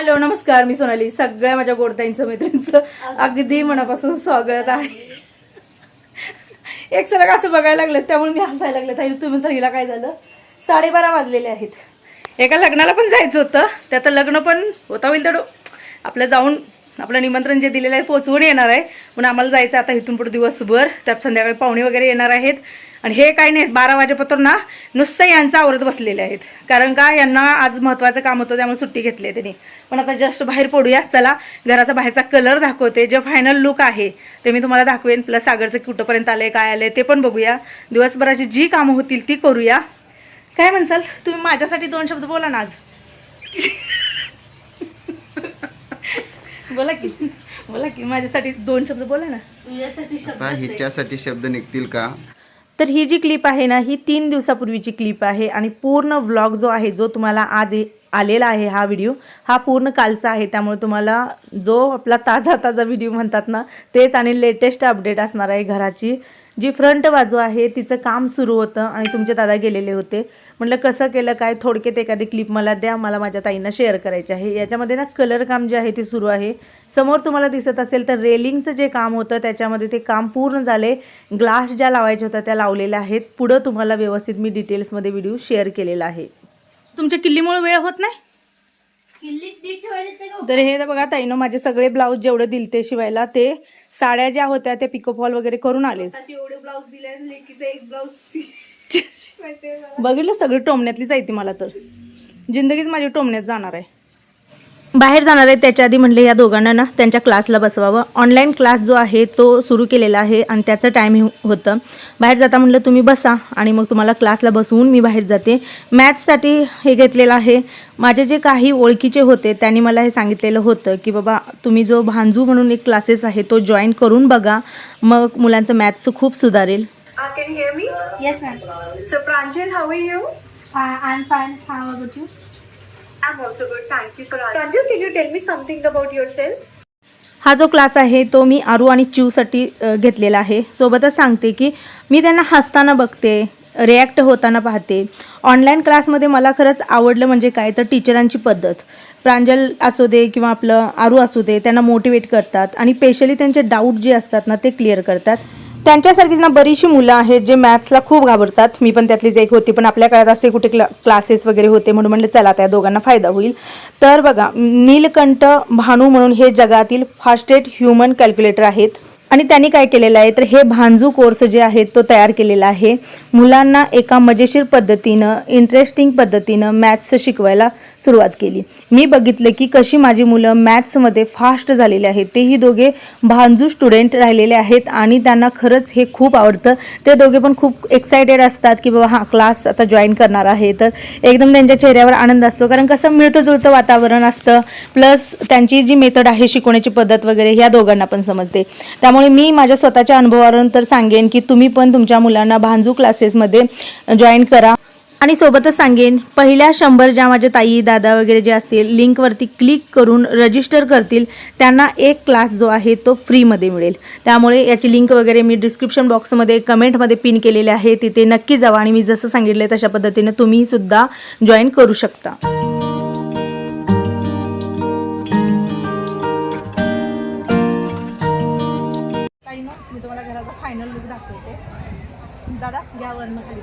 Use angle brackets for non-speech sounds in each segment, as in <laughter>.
Hello नमस्कार मी सोनाली. सगळ्या माझ्या गोडताईंचं मैत्रिणींचं अगदी मनापासून स्वागत आहे. एक सरक असं बघायला लागलं त्यामुळे मी हसायला लागले. ताई तुम्ही सांगितलं काय झालं? साडेबारा वाजलेले आहेत. एका लग्नाला पण जायचं होतं. त्यात लग्न पण होता होईल तर आपलं जाऊन आपलं निमंत्रण जे दिलेलं आहे पोचवून येणार आहे. म्हणून आम्हाला जायचं आता इथून पुढे दिवसभर. त्यात संध्याकाळी पाहुणे वगैरे येणार आहेत. आणि हे काही नाही बारा वाजेपासून ना नुसतं यांचं आवरत बसलेले आहेत. कारण का यांना आज महत्त्वाचं काम होतं त्यामुळे सुट्टी घेतली आहे त्यांनी. पण आता जस्ट बाहेर पडूया. चला घराचा बाहेरचा कलर दाखवते. जे फायनल लुक आहे ते मी तुम्हाला दाखवेन. प्लस सागरचं कुठंपर्यंत आलंय काय आलंय ते पण बघूया. दिवसभराची जी कामं होतील ती करूया. काय म्हणसाल तुम्ही माझ्यासाठी दोन शब्द बोला ना आज. <laughs> बोला की बोला की माझ्यासाठी दोन शब्द बोला ना. हिच्यासाठी शब्द निघतील का? तर ही जी क्लिप आहे ना ही तीन दिवसापूर्वीची क्लिप आहे आणि पूर्ण व्लॉग जो आहे जो तुम्हाला आज आलेला आहे हा व्हिडिओ हा पूर्ण कालचा आहे. त्यामुळे तुम्हाला जो आपला ताजा ताजा व्हिडिओ म्हणतात ना तेच आणि लेटेस्ट अपडेट असणार आहे घराची. जी फ्रंट बाजू आहे तिचं काम सुरू होतं आणि तुमचे दादा गेलेले होते. म्हटलं कसं केलं काय थोडक्यात एखादी क्लिप मला द्या मला माझ्या ताईंना शेअर करायची आहे. याच्यामध्ये ना कलर काम जे आहे ते सुरू आहे. समोर तुम्हाला दिसत असेल तर रेलिंगचं जे काम होतं त्याच्यामध्ये ते काम पूर्ण झाले. ग्लास ज्या लावायच्या होत्या त्या लावलेल्या आहेत. पुढं तुम्हाला व्यवस्थित मी डिटेल्समध्ये व्हिडिओ शेअर केलेला आहे. तुमच्या किल्लीमुळे वेळ होत नाही? तर हे? तर बघा ताईनं माझे सगळे ब्लाऊज जेवढे दिलते शिवायला ते साड्या ज्या होत्या त्या पिकोफॉल वगैरे करून आले. एवढे ब्लाऊज दिले आणि लेकीचे एक ब्लाऊज शिवायचे <laughs> बघितलं सगळी टोमण्यातलीच आहे ती मला तर. जिंदगीच माझी टोमण्यात जाणार आहे. बाहेर जाणार आहे त्याच्या आधी म्हणले या दोघांना ना त्यांच्या क्लासला बसवावं ऑनलाईन क्लास जो आहे तो सुरू केलेला आहे आणि त्याचं टाईम होतं बाहेर जाता म्हणलं तुम्ही बसा आणि मग तुम्हाला क्लासला बसवून मी बाहेर जाते मॅथ्ससाठी हे घेतलेलं आहे माझे जे काही ओळखीचे होते त्यांनी मला हे सांगितलेलं होतं की बाबा तुम्ही जो भांजू म्हणून एक क्लासेस आहे तो जॉईन करून बघा मग मुलांचं मॅथ्सचं खूप सुधारेल Uh, can you hear me? Yes, ma'am. So, Pranjal, how are you? Uh, I'm fine. How about you? I'm also good. Thank you for asking. Pranjal, can you tell me something about yourself? हा जो class आहे तो मी आरू आणि चिवसाठी अ, घेतलेला आहे सोबतच सांगते की मी त्यांना हसताना बघते रिॲक्ट होताना पाहते ऑनलाईन क्लासमध्ये मला खरंच आवडलं म्हणजे काय तर टीचरांची पद्धत प्रांजल असू दे किंवा आपलं आरू असू दे त्यांना मोटिवेट करतात आणि स्पेशली त्यांचे डाऊट जे असतात ना ते क्लिअर करतात त्यांच्यासारखीच ना बरीचशी मुलं आहेत जे मॅथ्सला खूप घाबरतात. मी पण त्यातलीच एक होती पण आपल्या काळात असे कुठे क्ला क्लासेस वगैरे होते म्हणून म्हणलं चला त्या दोघांना फायदा होईल. तर बघा नीलकंठ भानू म्हणून हे जगातील फास्टेस्ट ह्युमन कॅल्क्युलेटर आहेत. आणि त्यांनी काय केलेलं आहे? तर हे भांजू कोर्स जे आहे तो तयार केलेला आहे. मुलांना एका मजेशीर पद्धतीनं इंटरेस्टिंग पद्धतीनं मॅथ्स शिकवायला सुरुवात केली. मी बघितलं की कशी माझी मुलं मॅथ्समध्ये फास्ट झालेले आहेत. तेही दोघे भांजू स्टुडंट राहिलेले आहेत आणि त्यांना खरंच हे खूप आवडतं. ते दोघे पण खूप एक्सायटेड असतात की बाबा हा क्लास आता जॉईन करणार आहे. तर एकदम त्यांच्या चेहऱ्यावर आनंद असतो. कारण कसं मिळतं जुळतं वातावरण असतं. प्लस त्यांची जी मेथड आहे शिकवण्याची पद्धत वगैरे ह्या दोघांना पण समजते. त्यामुळे मी माझ्या स्वतःच्या अनुभवावरून तर सांगेन की तुम्ही पण तुमच्या मुलांना भांजू क्लासेसमध्ये जॉईन करा. आणि सोबतच सांगेन पहिल्या शंभर ज्या माझ्या ताई दादा वगैरे जे असतील लिंकवरती क्लिक करून रजिस्टर करतील त्यांना एक क्लास जो आहे तो फ्रीमध्ये मिळेल. त्यामुळे याची लिंक वगैरे मी डिस्क्रिप्शन बॉक्समध्ये कमेंटमध्ये पिन केलेले आहे. तिथे नक्की जावा आणि मी जसं सांगितलं तशा पद्धतीने तुम्ही सुद्धा जॉईन करू शकता. दादा घ्या वर्ण खाली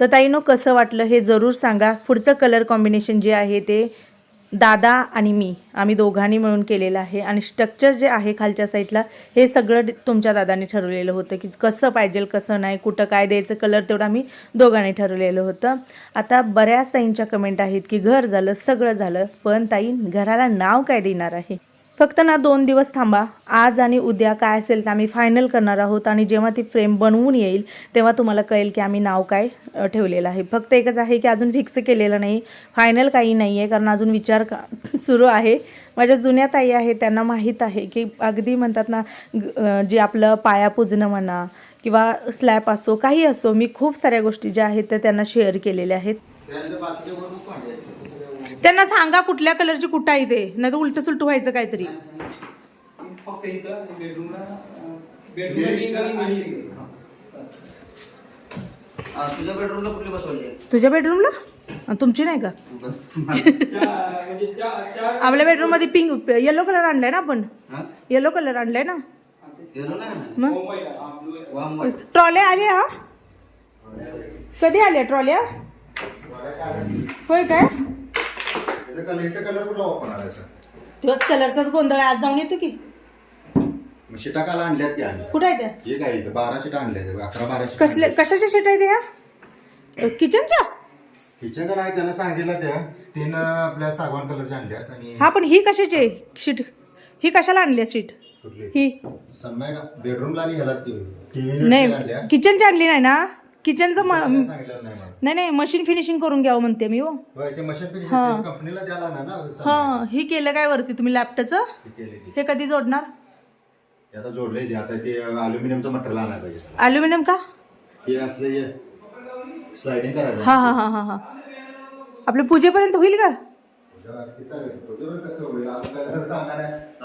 तर ताईनो कसं वाटलं हे जरूर सांगा. पुढचं कलर कॉम्बिनेशन जे आहे ते दादा आणि मी आम्ही दोघांनी मिळून केलेलं आहे. आणि स्ट्रक्चर जे आहे खालच्या साईडला हे सगळं तुमच्या दादाने ठरवलेलं होतं की कसं पाहिजे कसं नाही कुठं काय द्यायचं कलर तेवढं आम्ही दोघांनी ठरवलेलं होतं. आता बऱ्याच ताईंच्या कमेंट आहेत की घर झालं सगळं झालं पण ताई घराला नाव काय देणार आहे? फक्त ना दोन दिवस थांबा. आज आणि उद्या काय असेल ते आम्ही फायनल करणार आहोत आणि जेव्हा ती फ्रेम बनवून येईल तेव्हा तुम्हाला कळेल की आम्ही नाव काय ठेवलेलं आहे. फक्त एकच आहे की अजून फिक्स केलेलं नाही. फायनल काही नाही आहे कारण अजून विचार का <laughs> सुरू आहे. माझ्या जुन्या ताई आहे त्यांना माहीत आहे की अगदी म्हणतात ना जे आपलं पाया पुजणं म्हणा किंवा स्लॅब असो काही असो मी खूप साऱ्या गोष्टी ज्या आहेत त्या त्यांना शेअर केलेल्या आहेत. त्यांना सांगा कुठल्या कलरची कुठं आहे ते. नाही तर उलट सुलट व्हायचं काहीतरी. फक्त इथं बेडरूमला हा, तुझ्या बेडरूमला कुठली बसवली आहे? तुझ्या बेडरूमला अन तुमची नाही का? आपल्या बेडरूममध्ये पिंक येलो कलर आणलाय ना आपण? हा? येलो कलर आणलाय ना? मग. ट्रॉल्या आल्या हा कधी आल्या ट्रॉल्या होय काय? त्याचा कलर इथं कलर कुठला वापरणार आहे तोच कलरचाच गोंधळ आहे. आज जाऊन येतो की. मग शिटा काला आणल्यात त्या कुठे आहे त्या? हे काय इथं बारा शिटा आणल्या. अकरा बारा शिटा कसले कशाच्या शेट आहे त्या किचनच्या? किचन का नाही त्यानं सांगितलं त्या. तीन आपल्या सागवान कलरच्या आणल्यात आणि हा पण ही कशाची आहे? शीट. ही कशाला आणली आहे शीट? कुठली? ही. सन्माय का बेडरूमला आणि ह्यालाच आणल्या. नाही किचनची आणली नाही ना? किचनचं म- त्यानं सांगितलं नाही मला नाही नाही मशीन फिनिशिंग करून घ्यावं म्हणते मी हो. होय ते मशीन पिन हा. कंपनीला द्यायला ना ना हा ही केलं काय वरती तुम्ही लॅपटॉपचं ती केली ती हे कधी जोडणार? ते आता जोडले ते आता ते अल्युमिनियमचं मटेरियल आणायला पाहिजे त्याला. अल्युमिनियम का? ते असले स्लायडिंग करायला हा हा हा हा हा. आपल्या पूजेपर्यंत होईल का?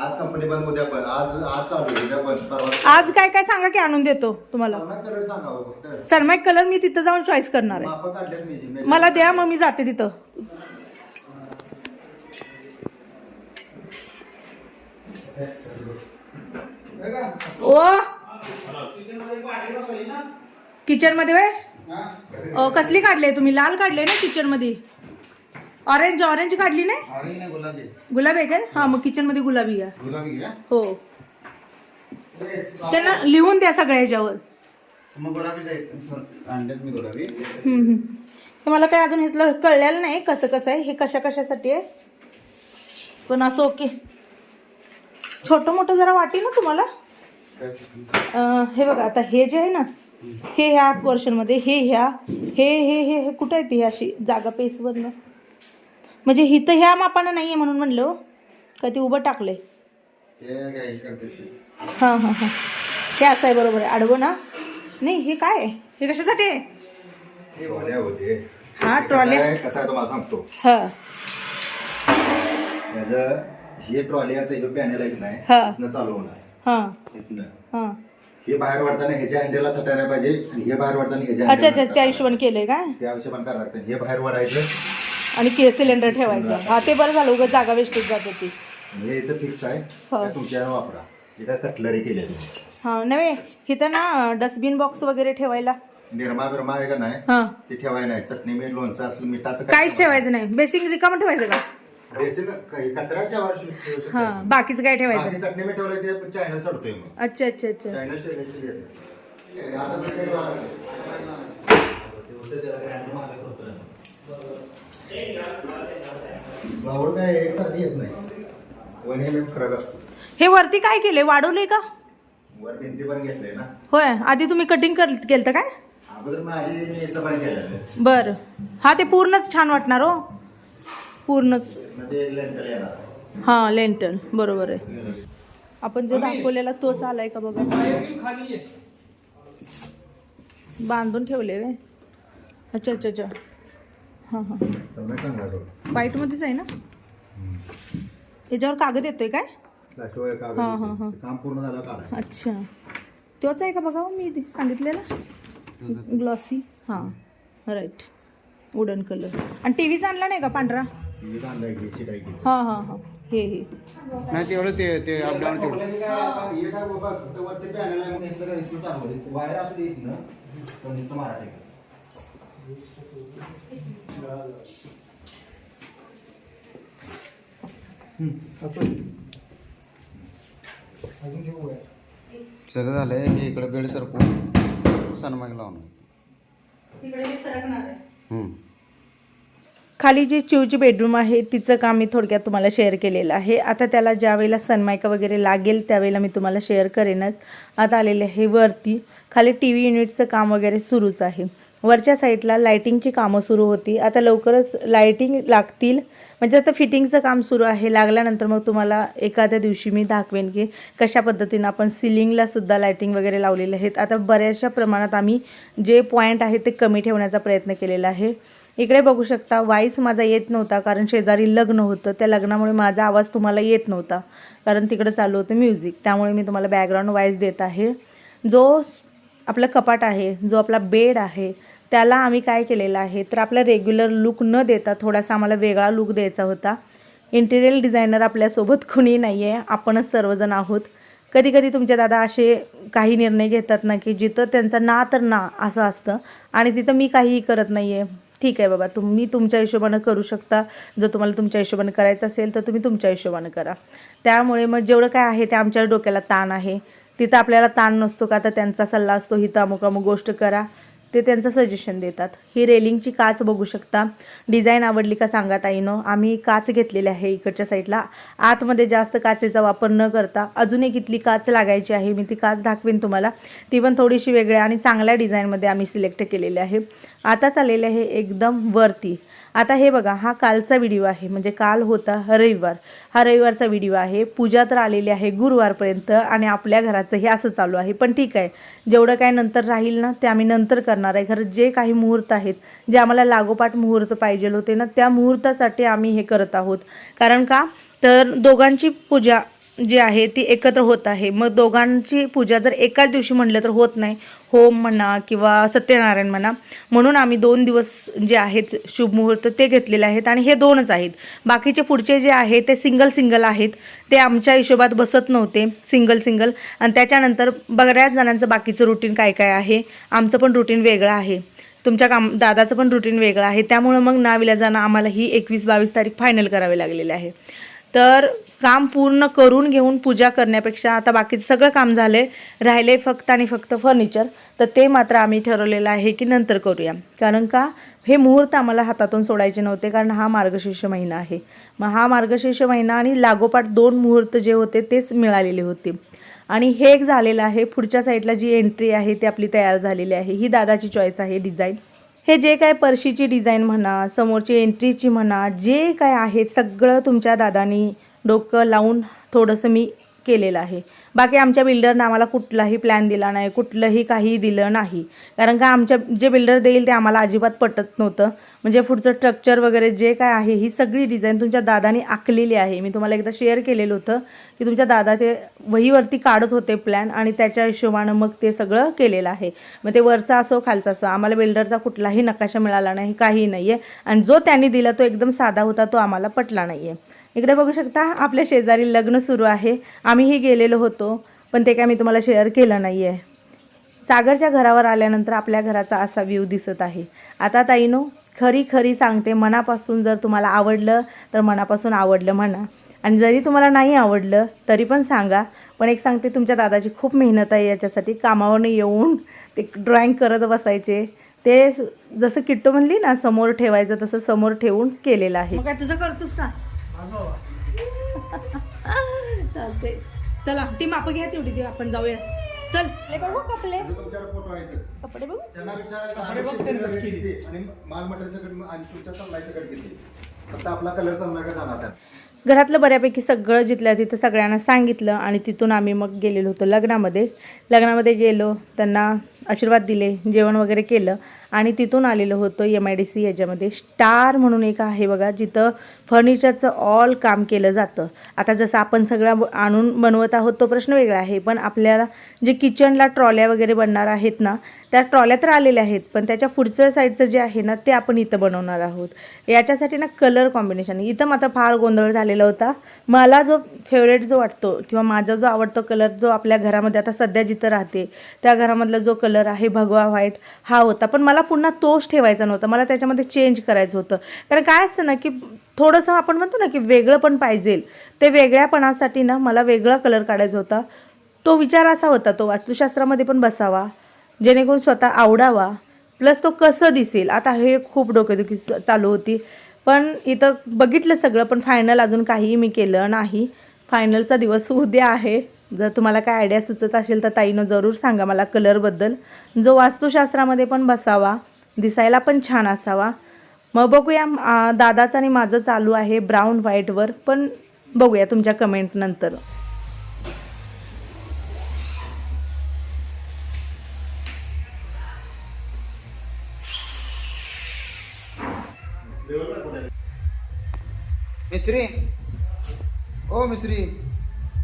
आज कंपनी बंद उद्या पण आज आज चालू उद्या बंद. परवा आज काय काय सांगा की आणून देतो तुम्हाला. कलर सांगावं फक्त. सरमाईक कलर मी तिथं जाऊन चॉईस करणार आहे. मापं काढल्यात मी. जी. मला द्या मग मी जाते तिथं. ओ! किचनमध्ये अ, कसली काढली तुम्ही? लाल काढले ना किचनमध्ये? ऑरेंज ऑरेंज काढली नाही? ऑरेंज नाही गुलाबी. गुलाबी आहे काय? हा मग किचनमध्ये गुलाबी आहे गुलाबी घ्या? हो. त्यांना लिहून द्या सगळ्या ह्याच्यावर. मग गुलाबीच आहे आणल्यात मी गुलाबी. हम्म, हम्म. हे मला काय अजून ह्यातलं कळलेलं नाही कसं कसं आहे. हे कशा कशासाठी आहे. पण असं ओके. छोटं मोठं जरा वाटेल ना तुम्हाला? अं, हे बघा आता हे जे आहे ना हे ह्या पोर्शनमध्ये हे ह्या हे हे हे हे कुठं आहे ती अशी जागा पेसवरनं म्हणजे हिथं ह्या मापानं नाही आहे म्हणून म्हणलं. का ते उभं टाकलंय. ते हे ते. हां हां हे. असं आहे बरोबर आहे. आडवं ना. नाही हे काय आहे? हे कशासाठी आहे? हा, ते कसं ट्रॉल्या. आहे, कसं आहे तुम्हाला सांगतो. हां. याचं हे ट्रॉलीचं हे पॅनल आहे की नाही हा. इथनं चालू होणार. हां. इथनं. हां. हे बाहेर वाढताना ह्याच्या हँडलला तटायला पाहिजे आणि हे बाहेर वाढताना ह्याच्या अच्छा handle ला अच्छा त्या हिशोबाने केलंय काय त्या हिशोबाने करावं लागतं हे बाहेर वाढायचं. आणि के सिलेंडर ठेवायचं. हा ते बरं झालं उगाच जागा वेस्टेज जात होती. हे इथं फिक्स आहे. हो. त्या तुमच्या वापरा. इथं कटलरी केली आहे तुम्ही. हां नव्हे इथं ना डस्टबिन बॉक्स वगैरे ठेवायला. निर्मा बिर्मा आहे का नाही? हां. ते ठेवायला नाही. चटणी मीठ लोणचं असलं मिठाचं काहीच ठेवायचं नाही. बेसिक रिकामं ठेवायचं का? बेसिन. हां बाकीचं काय ठेवायचं? बाकी चटणी मीठ ठेवलं ते चायना सोडतोय मग. अच्छा अच्छा अच्छा. चायना. आता दुसरं वाला. फ्लावर काय एकसारखी येत नाही. वन एम एम फरक असतो हे वरती काय केलंय? वाढवलंय का? वर भिंती पण घेतलंय ना. होय. आधी तुम्ही कटिंग कर केलं काय? अगोदर माझी मी याचं पण केलं बरं. हा ते पूर्णच छान वाटणार हो. पूर्णच. ते लेंटर येणार. हां लेंटल बरोबर आहे. आपण जो दाखवलेला तोच आलाय का बघा? बांधून ठेवले वे अच्छा अच्छा अच्छा. हां हां व्हाईटमध्येच आहे ना? याच्यावर कागद येतोय काय? हा, हा, हा. येते. काम पूर्ण झालं काढाय अच्छा. तोच आहे का बघा हो मी ते सांगितलेला? ग्लॉसी. हां. राईट वुडन कलर आणि टी व्हीचा आणला नाही का पांढरा? हां हां हां. हे हे. नाही तेवढं ते ते अपडाऊन ठेवलं हे आहे सगळं झालंय हे इकडे बेड सरकून सनमाग लावून. हम्म. खाली जी चिवची बेडरूम आहे तिचं काम मी थोडक्यात तुम्हाला शेअर केलेलं आहे. आता त्याला ज्या वेळेला सनमायका वगैरे लागेल त्यावेळेला मी तुम्हाला शेअर करेनच. आता आलेले आहे वरती. खाली टी व्ही युनिटचं काम वगैरे सुरूच आहे. वरच्या साईडला लायटिंगची कामं सुरू होती. आता लवकरच लायटिंग लागतील. म्हणजे आता फिटिंगचं काम सुरू आहे. लागल्यानंतर मग तुम्हाला एखाद्या दिवशी मी दाखवेन की कशा पद्धतीनं आपण सिलिंगला सुद्धा लायटिंग वगैरे लावलेले आहेत. आता बऱ्याचशा प्रमाणात आम्ही जे पॉईंट आहे ते कमी ठेवण्याचा प्रयत्न केलेला आहे. इकडे बघू शकता वाईस माझा येत नव्हता कारण शेजारी लग्न होतं. त्या लग्नामुळे माझा आवाज तुम्हाला येत नव्हता. कारण तिकडं चालू होतं म्युझिक त्यामुळे मी तुम्हाला बॅकग्राऊंड वाईज देत आहे. जो आपलं कपाट आहे जो आपला बेड आहे त्याला आम्ही काय केलेलं आहे तर आपला रेग्युलर लुक न देता थोडासा आम्हाला वेगळा लुक द्यायचा होता. इंटिरियर डिझायनर आपल्यासोबत कुणी नाही आहे आपणच सर्वजण आहोत. कधी कधी तुमचे दादा असे काही निर्णय घेतात ना की जिथं त्यांचा ना तर ना असं असतं आणि तिथं मी काहीही करत नाही आहे ठीक आहे बाबा तुम्ही तुमच्या हिशोबानं करू शकता. जर तुम्हाला तुमच्या हिशोबानं करायचं असेल तर तुम्ही तुमच्या हिशोबानं करा. त्यामुळे मग जेवढं काय आहे ते आमच्या डोक्याला ताण आहे. तिथं आपल्याला ताण नसतो का तर त्यांचा सल्ला असतो हिथं अमुक अमुक गोष्ट करा. ते त्यांचं सजेशन देतात. ही रेलिंगची काच बघू शकता. डिझाईन आवडली का सांगा ताईनो. आम्ही काच घेतलेली आहे इकडच्या साईडला आतमध्ये जास्त काचेचा वापर न करता अजून एक इथली काच लागायची आहे. मी ती काच दाखवीन तुम्हाला. ती पण थोडीशी वेगळ्या आणि चांगल्या डिझाईनमध्ये आम्ही सिलेक्ट केलेली आहे. आता चाललेले आहे एकदम वरती. आता हे बघा हा कालचा व्हिडिओ आहे. म्हणजे काल होता रविवार. हा रविवारचा व्हिडिओ आहे. पूजा तर आलेली आहे गुरुवारपर्यंत आणि आपल्या घराचं हे असं चालू आहे. पण ठीक आहे. जेवढं काय नंतर राहील ना ते आम्ही नंतर करणार आहे. खरं जे काही मुहूर्त आहेत जे आम्हाला लागोपाठ मुहूर्त पाहिजे होते ना त्या मुहूर्तासाठी आम्ही हे करत आहोत. कारण का? तर दोघांची पूजा जी आहे ती एकत्र होत आहे. मग दोघांची पूजा जर एकाच दिवशी म्हणलं तर होत नाही. होम म्हणा किंवा सत्यनारायण म्हणा. म्हणून आम्ही दोन दिवस जे आहेत शुभमुहूर्त ते घेतलेले आहेत आणि हे दोनच आहेत. बाकीचे पुढचे जे आहे ते सिंगल सिंगल आहेत. ते आमच्या हिशोबात बसत नव्हते. Single single. आणि त्याच्यानंतर बऱ्याच जणांचं बाकीचं रुटीन काय काय आहे? आमचं पण रुटीन वेगळं आहे. तुमच्या काम दादाचं पण रुटीन वेगळं आहे. त्यामुळं मग नाविला जाणं आम्हाला ही एकवीस बावीस तारीख फायनल करावी लागलेली आहे. तर काम पूर्ण करून घेऊन पूजा करण्यापेक्षा आता बाकीचं सगळं काम झाले राहिले फक्त आणि फक्त फर्निचर तर ते मात्र आम्ही ठरवलेलं आहे की नंतर करूया. कारण का? हे मुहूर्त आम्हाला हातातून सोडायचे नव्हते कारण हा मार्गशीर्ष महिना आहे. मग हा मार्गशीर्ष महिना आणि लागोपाठ दोन मुहूर्त जे होते तेच मिळालेले होते. आणि हे एक झालेलं आहे पुढच्या साईडला जी एंट्री आहे ती आपली तयार झालेली आहे. ही दादाची चॉईस आहे डिझाईन हे जे काय पर्शीची डिझाईन म्हणा समोरची एंट्रीची म्हणा जे काय आहे सगळं तुमच्या दादानी डोकं लावून थोडंसं मी केलेलं आहे. बाकी आमच्या बिल्डरनं आम्हाला कुठलाही प्लॅन दिला नाही कुठलंही काही दिलं नाही. कारण का आमच्या जे बिल्डर देईल ते आम्हाला अजिबात पटत नव्हतं. म्हणजे पुढचं स्ट्रक्चर वगैरे जे काय आहे ही सगळी डिझाईन तुमच्या दादानी आखलेली आहे. मी तुम्हाला एकदा शेअर केलेलं होतं की तुमच्या दादा ते वहीवरती काढत होते प्लॅन आणि त्याच्या हिशोबानं मग ते सगळं केलेलं आहे. मग ते वरचा असो खालचा असो आम्हाला बिल्डरचा कुठलाही नकाशा मिळाला नाही काही नाही आहे आणि जो त्यांनी दिला तो एकदम साधा होता तो आम्हाला पटला नाही आहे इकडे बघू शकता आपल्या शेजारी लग्न सुरू आहे. आम्हीही गेलेलो होतो पण ते काय मी तुम्हाला शेअर केलं नाही आहे सागरच्या घरावर आल्यानंतर आपल्या घराचा असा व्ह्यू दिसत आहे. आता ताईनो खरी खरी सांगते मनापासून जर तुम्हाला आवडलं तर मनापासून आवडलं म्हणा. आणि जरी तुम्हाला नाही आवडलं तरी पण सांगा. पण एक सांगते तुमच्या दादाची खूप मेहनत आहे याच्यासाठी कामावरनं येऊन ते ड्रॉइंग करत बसायचे. ते जसं किट्टो म्हणली ना समोर ठेवायचं तसं समोर ठेवून केलेलं आहे. काय तुझं करतोस का? <laughs> चालते चला ती मापं घ्या तेवढी ती आपण जाऊया. चल. ले बघू फोटो आहेत. कपडे बघू. त्यांना फक्त आपला कलर चालणार का जाणार घरातलं बऱ्यापैकी सगळं जिथल्या तिथं सगळ्यांना सांगितलं आणि तिथून आम्ही मग गेलेलो होतो लग्नामध्ये. लग्नामध्ये गेलो त्यांना आशीर्वाद दिले जेवण वगैरे केलं. आणि तिथून आलेलं होतं एम आय डी सी याच्यामध्ये. स्टार म्हणून एक आहे बघा जिथं फर्निचरचं ऑल काम केलं जातं. आता जसं आपण सगळं आणून बनवत आहोत तो प्रश्न वेगळा आहे. पण आपल्याला जे किचनला ट्रॉल्या वगैरे बनणार आहेत ना त्या ट्रॉल्या तर आलेल्या आहेत पण त्याच्या पुढचं साईडचं जे आहे ना ते आपण इथं बनवणार आहोत. याच्यासाठी ना कलर कॉम्बिनेशन इथं मात्र फार गोंधळ झालेला होता. मला जो फेवरेट जो वाटतो किंवा माझा जो आवडतो कलर जो आपल्या घरामध्ये आता सध्या जिथं राहते त्या घरामधला जो कलर आहे भगवा व्हाईट हा होता. पण मला पुन्हा तोच ठेवायचा नव्हता. मला त्याच्यामध्ये चेंज करायचं होतं. कारण काय असतं ना की थोडंसं आपण म्हणतो ना की वेगळं पण पाहिजे. ते वेगळ्यापणासाठी ना मला वेगळा कलर काढायचा होता. तो विचार असा होता तो वास्तुशास्त्रामध्ये पण बसावा. जेणेकरून स्वतः आवडावा. प्लस तो कसं दिसेल? आता हे खूप डोकेदुखी चालू होती. पण इथं बघितलं सगळं पण फायनल अजून काहीही मी केलं नाही. फायनलचा दिवस उद्या आहे. जर तुम्हाला काय आयडिया सुचत असेल तर ताईनं जरूर सांगा मला कलरबद्दल जो वास्तुशास्त्रामध्ये पण बसावा दिसायला पण छान असावा. मग बघूया दादाचं आणि माझं चालू आहे ब्राऊन व्हाईटवर पण बघूया तुमच्या कमेंटनंतर మిస్త్రీ ఓ మిస్త్రీ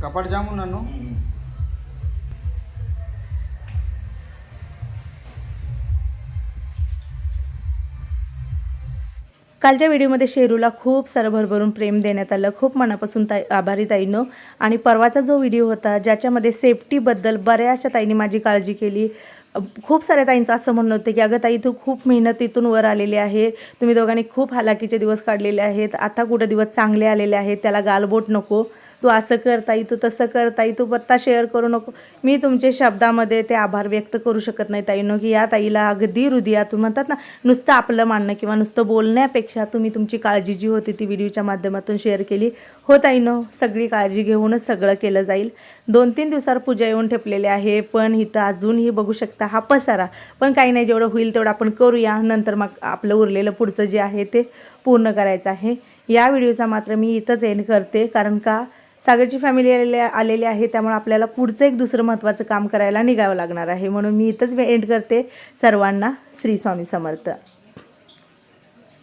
కపాటి జాము నన్ను कालच्या व्हिडिओमध्ये शेरूला खूप सारं भरभरून प्रेम देण्यात आलं. खूप मनापासून ताई आभारी ताईनं. आणि परवाचा जो व्हिडिओ होता ज्याच्यामध्ये सेफ्टीबद्दल बऱ्याचशा ताईने माझी काळजी केली. खूप साऱ्या ताईंचं असं म्हणणं होतं की अगं ताई तू खूप मेहनतीतून वर आलेली आहे. तुम्ही दोघांनी खूप हालाकीचे दिवस काढलेले आहेत. आता कुठं दिवस चांगले आलेले आहेत त्याला गालबोट नको. तू असं करताई तू तसं करताई तू पत्ता शेअर करू नको. मी तुमचे शब्दामध्ये ते आभार व्यक्त करू शकत नाही ताईनं की या ताईला अगदी हृदयातून म्हणतात ना नुसतं आपलं मानणं किंवा नुसतं बोलण्यापेक्षा तुम्ही तुमची काळजी जी होती ती व्हिडिओच्या माध्यमातून शेअर केली. हो ताईनं सगळी काळजी घेऊनच सगळं केलं जाईल. दोन तीन दिवसावर पूजा येऊन ठेपलेली आहे पण इथं अजूनही बघू शकता हा पसारा. पण काही नाही जेवढं होईल तेवढं आपण करूया. नंतर मग आपलं उरलेलं पुढचं जे आहे ते पूर्ण करायचं आहे. या व्हिडिओचा मात्र मी इथंच एंड करते कारण का सागरची फॅमिली आलेली आलेली आहे त्यामुळे आपल्याला पुढचं एक दुसरं महत्त्वाचं काम करायला निघावं लागणार आहे. म्हणून मी इथंच एंड करते. सर्वांना श्री स्वामी समर्थ.